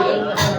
Thank you.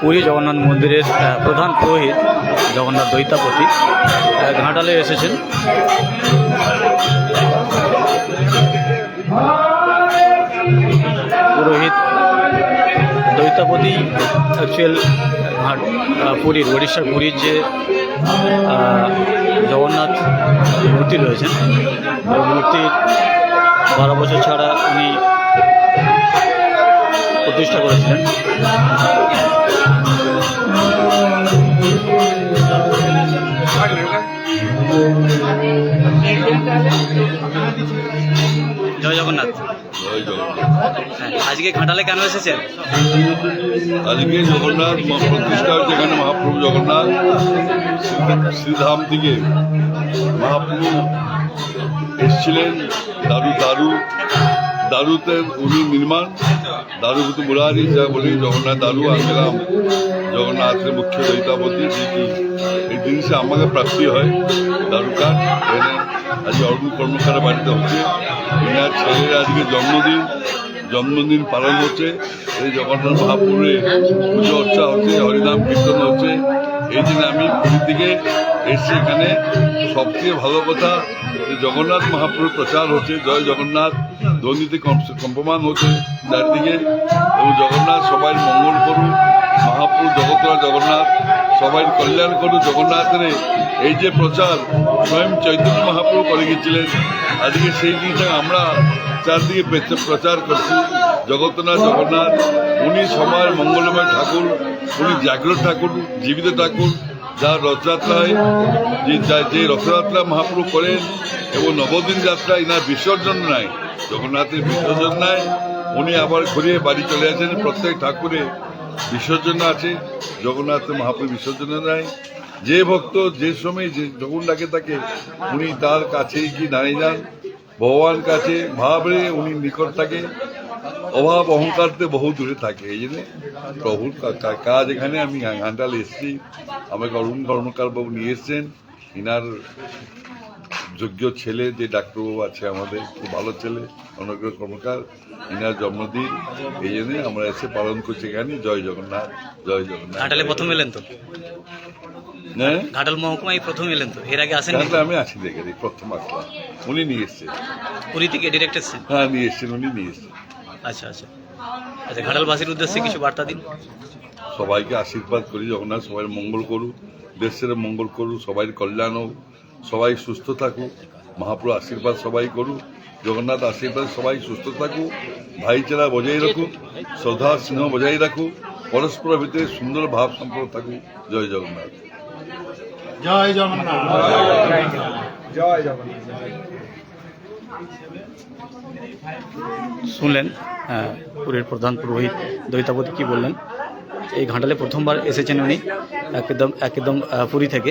Puri Jagannath মন্দিরের প্রধান পুরোহিত জগন্নাথ দৈতাপতি ঘাটালে এসেছেন। পুরোহিত দৈতাপতি অ্যাকচুয়াল ঘাট পুরীর ওড়িশার পুরীর যে জগন্নাথ মূর্তি রয়েছেন মূর্তির বারো বছর ছাড়া উনি প্রতিষ্ঠা করেছিলেন। জয় জগন্নাথ। হ্যাঁ, আজকে ঘাটালে কেন এসেছেন? আজকে জগন্নাথ প্রতিষ্ঠা হচ্ছে এখানে মহাপ্রভু জগন্নাথ। শ্রী- শ্রীধাম থেকে মহাপ্রভু এসছিলেন দারু দারু। দারুতে উনি নির্মাণ, দারুভূত মুরারি, যা বলি জগন্নাথ দারু আনলাম জগন্নাথের মুখ্য দৈতাপতি যে কি? এই জিনিসে আমাকে প্রাপ্তি হয় দারুকার এখানে আজ অরুণ কর্মকারের বাড়িতে হচ্ছে। এনার ছেলের আজকে জন্মদিন জন্মদিন পালন হচ্ছে। এই জগন্নাথ মহাপুরে পুজো অর্চা হচ্ছে, হরিনাম কীর্তন হচ্ছে। এই দিন আমি পুরী থেকে এসছি এখানে। সবচেয়ে ভালো কথা জগন্নাথ মহাপুরের প্রচার হচ্ছে, জয় জগন্নাথ কম- কম্পমান হচ্ছে চারদিকে, এবং জগন্নাথ সবাই মঙ্গল করুন মহাপুর জগতরা জগন্নাথ, সবাই কল্যাণ করুন জগন্নাথের। এই যে প্রচার স্বয়ং চৈতন্য মহাপ্রভু করে গেছিলেন, আজকে সেই জিনিসটা আমরা চারদিকে প্রচার করছি। জগন্নাথ জগন্নাথ, উনি সময়ের মঙ্গলময় ঠাকুর, উনি জাগ্রত ঠাকুর, জীবিত ঠাকুর যার রথযাত্রায় যে রথযাত্রা মহাপ্রভু করেন এবং নবদিন যাত্রা ইনার বিসর্জন নাই, জগন্নাথের বিসর্জন নাই, উনি আবার ঘুরিয়ে বাড়ি চলে আসেন, প্রত্যেক ঠাকুরে বিসর্জন আছে জগন্নাথের মহাপ্রভু বিসর্জন নাই। যে ভক্ত যে সময় যে যখন ডাকে তাকে, উনি তার কাছেই কি দাঁড়িয়ে যান, ভগবান কাছে ভাবে উনি নিকট থাকে অভাব অহংকারতে বহু দূরে থাকে এই জন্য প্রভুর কাজ এখানে আমি ঘান্টালে এসেছি। আমাকে অরুণ কর্মকার বাবু নিয়ে এসছেন। ইনার যোগ্য ছেলে যে ডাক্তারবাবু আছে আমাদের খুব ভালো ছেলে অনুগ্রহ কর্মকার ইনার জন্মদিন এই জন্যে আমরা এসে পালন করছি এখানে। জয় জগন্নাথ জয় জগন্নাথ। ঘাটালে প্রথম এলেন তো? হ্যাঁ ঘাটাল মহকুমায় প্রথম এলেন তো? এর আগে আসেন আমি আছি দেখে প্রথম আসলাম। উনি নিয়ে এসছেন। পুরী থেকে ডিরেক্ট এসছেন? হ্যাঁ নিয়ে এসছেন উনি নিয়ে এসছেন। আচ্ছা আচ্ছা। আচ্ছা ঘাটালবাসীর উদ্দেশ্যে কিছু বার্তা দিন। সবাইকে আশীর্বাদ করি জগন্নাথ সবাই মঙ্গল করুক দেশের মঙ্গল করুক সবাই কল্যাণ হোক সবাই সুস্থ থাকুক মহাপুর আশীর্বাদ সবাই করুক জগন্নাথ আশীর্বাদ সবাই সুস্থ থাকুক ভাইচারা বজায় রাখুক শ্রদ্ধা স্নেহ বজায় রাখুক পরস্পরের ভিতরে সুন্দর ভাব সম্পর্ক থাকুক। জয় জগন্নাথ। জয় জগন্নাথ। জয় জগন্নাথ। শুনলেন পুরীর প্রধান পুরোহিত দৈতাপতি কি বললেন? এই ঘাটালে প্রথমবার এসেছেন উনি, একদম একদম পুরী থেকে।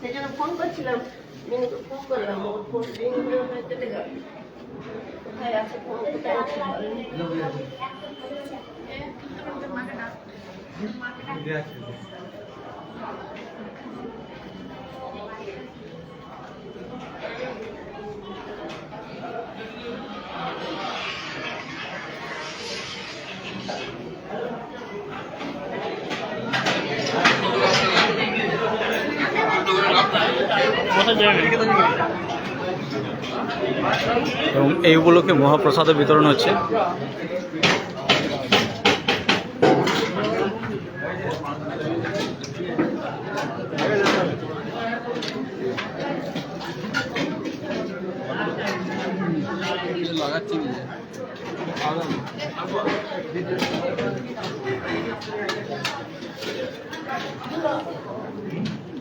সেজন্য ফোন করছিলাম মিনুকে ফোন করলাম ওর ফোন করে কেটে গেল কোথায় আছে আছে বলেনি। এবং এই উপলক্ষে মহাপ্রসাদের বিতরণ হচ্ছে।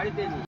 বাড়িতে নেই